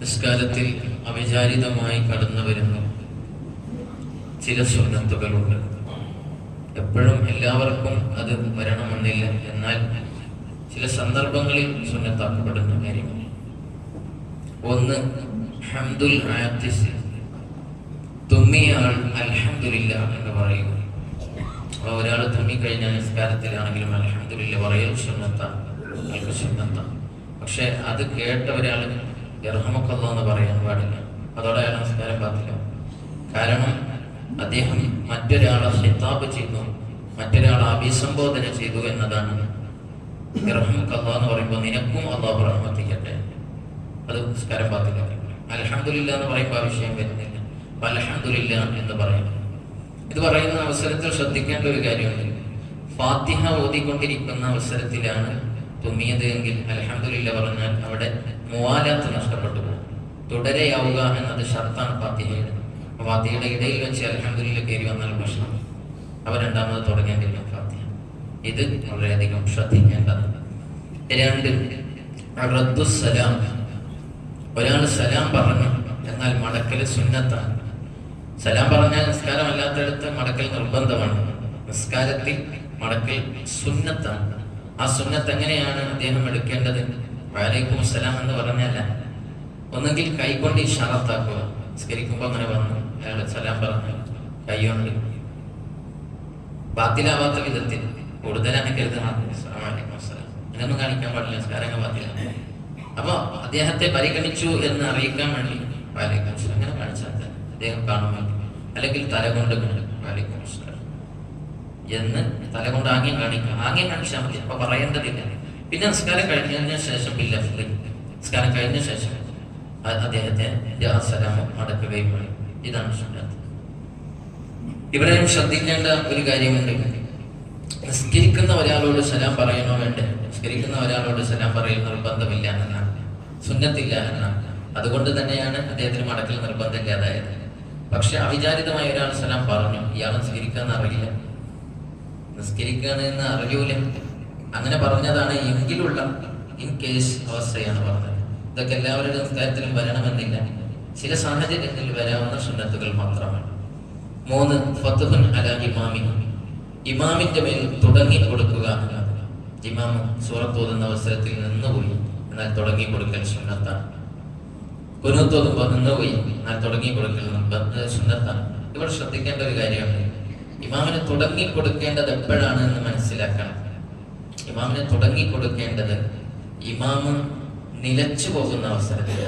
നിസ്കാരത്തിൽ അവിചാരിതമായി കടന്നു വരുന്ന. ചില സുന്നത്തുകളുണ്ട്. എപ്പോഴും എല്ലാവർക്കും അത് വരണമെന്നില്ല എന്നാൽ ചില സന്ദർഭങ്ങളിൽ സുന്നത്താക്കപ്പെടുന്ന കാര്യങ്ങൾ. ഒന്ന് ഹംദുൽ ആത്തിസ്. തുമ്മിയ അൽഹംദുലില്ല എന്ന് പറയുക അപ്പോൾ ഒരാൾ തുമ്മിക്കഴിഞ്ഞ നിസ്കാരത്തിലാണെങ്കിലും അൽഹംദുലില്ല പറയൽ സുന്നത്താണ് അയാൾക്ക് സുന്നത്താണ് പക്ഷെ അത് കേട്ട ഒരാൾ ഇറഹമക്കല്ല എന്ന് പറയാൻ പാടില്ല. അതോടെ അയാൾ നമസ്കാരം പാത്തില്ല കാരണം അദ്ദേഹം മറ്റൊരാളെ ഹിതാബ് ചെയ്തു മറ്റൊരാളെ അഭിസംബോധന ചെയ്തു എന്നതാണ്. എന്ന് പറയുമ്പോൾ നിനക്കും അള്ളാഹു റഹ്മത്തിക്കട്ടെ. അത് നമസ്കാരം പാത്തില്ല അലഹമുല്ല എന്ന് പറയുമ്പോൾ ആ വിഷയം വരുന്നില്ല. അപ്പൊ അലഹമുല്ല എന്ന് പറയുന്നു ഇത് പറയുന്ന അവസരത്തിൽ ശ്രദ്ധിക്കേണ്ട ഒരു കാര്യമുണ്ട്. ഫാത്തിഹ ഓതിക്കൊണ്ടിരിക്കുന്ന അവസരത്തിലാണ് തുമ്മിയത് എങ്കിൽ അലഹമില്ല പറഞ്ഞാൽ അവിടെ മൂവാലാത്ത് നഷ്ടപ്പെട്ടു പോകും. തുടരെയാവുക എന്നത് ഷർത്താണ് ഫാത്തിഹയുടെ അപ്പൊ ഫാത്തിഹയുടെ ഇടയിൽ വെച്ച് അലഹമില്ല കയറി വന്നാൽ പ്രശ്നം. അവ രണ്ടാമത് തുടങ്ങേണ്ടില്ല ഫാത്തിഹ. ഇത് വളരെയധികം ശ്രദ്ധിക്കേണ്ടതാണ്. രണ്ട് റദ്ദുസ്സലാം ഒരാൾ സലാം പറഞ്ഞു എന്നാൽ മടക്കൽ സുന്നത്താണ്. സലാം പറഞ്ഞാൽ നിസ്കാരം അല്ലാത്തടത്ത് മടക്കൽ നിർബന്ധമാണ്. നിസ്കാരത്തിൽ മടക്കൽ സുന്നത്താണ്. ആ സുന്നത്ത് എങ്ങനെയാണ് അദ്ദേഹം എടുക്കേണ്ടത്? വാലൈക്കും സലാം എന്ന് പറഞ്ഞല്ല. ഒന്നെങ്കിൽ കൈകൊണ്ട് ഇഷാറത്താക്കുക നിസ്കരിക്കുമ്പോൾ അങ്ങനെ വന്നു. അയാൾ സലാം പറഞ്ഞു. കൈകൊണ്ട്. ബാത്തിലാവാത്ത വിധത്തിൽ. കൂടുതലാണ് അങ്ങനൊന്നും കാണിക്കാൻ പാടില്ല. സ്കാരങ്ങൾ ബാത്തിലാണ്. അപ്പൊ അദ്ദേഹത്തെ പരിഗണിച്ചു എന്ന് അറിയിക്കാൻ വേണ്ടി വാലിക്കും അസ്സലാം. അങ്ങനെ കാണിച്ചാൽ അദ്ദേഹം കാണുമ്പോൾ അല്ലെങ്കിൽ തല കൊണ്ട് വാലിക്കും അസ്സലാം. എന്ന് തല കൊണ്ട് ആംഗ്യം കാണിക്കുക ആംഗ്യം കാണിച്ചാൽ മതി. അപ്പൊ പറയേണ്ടതില്ല. പിന്നെ നിസ്കാരം കഴിഞ്ഞതിന് ശേഷം ബില്ല നിസ്കാരം കഴിഞ്ഞ ശേഷം അദ്ദേഹത്തെ സലാമം അടക്കുകയും വേണം ഇതാണ് സുന്നത്ത്. ഇവിടെ ശ്രദ്ധിക്കേണ്ട ഒരു കാര്യമുണ്ട്. നിസ്കരിക്കുന്ന ഒരാളോട് സലാം പറയണോ വേണ്ട? നിസ്കരിക്കുന്ന ഒരാളോട് സലാം പറയുന്ന നിർബന്ധമില്ല എന്നാണ്. സുന്നത്തില്ല എന്നാണ്. അതുകൊണ്ട് തന്നെയാണ് അദ്ദേഹത്തിന് മടക്കൽ നിർബന്ധമില്ലാതായത്. പക്ഷെ അവിചാരിതമായ ഒരാൾ സലാം പറഞ്ഞു. ഇയാളെ നിസ്കരിക്കാന്ന് അറിയില്ല. നിസ്കരിക്കാണ് എന്ന് അറിയൂല. അങ്ങനെ പറഞ്ഞതാണ് എങ്കിലുള്ള ഇൻ കേസ് അവസ്ഥയാണ് പറഞ്ഞത്. ഇതൊക്കെ എല്ലാവരുടെ നിസ്കാരത്തിലും വരണമെന്നില്ല. ചില സാഹചര്യങ്ങളിൽ വരാവുന്ന സുന്നത്തുകൾ മാത്രമാണ്. മൂന്ന് ഫത്തുഹുൻ അല ഇമാമി ഇമാമിന്റെ മേൽ തുടങ്ങി കൊടുക്കുക ഇമാം സൂറത്തോതുന്ന അവസരത്തിൽ നിന്നുപോയി എന്നാൽ തുടങ്ങി കൊടുക്കൽ സുന്നത്താണ്. കുനത്തോതുമ്പോൾ നിന്നുപോയി എന്നാൽ തുടങ്ങി കൊടുക്കൽ സുന്നത്താണ്. ഇവിടെ ശ്രദ്ധിക്കേണ്ട ഒരു കാര്യമുണ്ട്. ഇമാമിന് തുടങ്ങി കൊടുക്കേണ്ടത് എപ്പോഴാണ് എന്ന് മനസ്സിലാക്കണം. ഇമാമിന് തുടങ്ങി കൊടുക്കേണ്ടത് ഇമാമ് നിലച്ചു പോകുന്ന അവസരത്തിൽ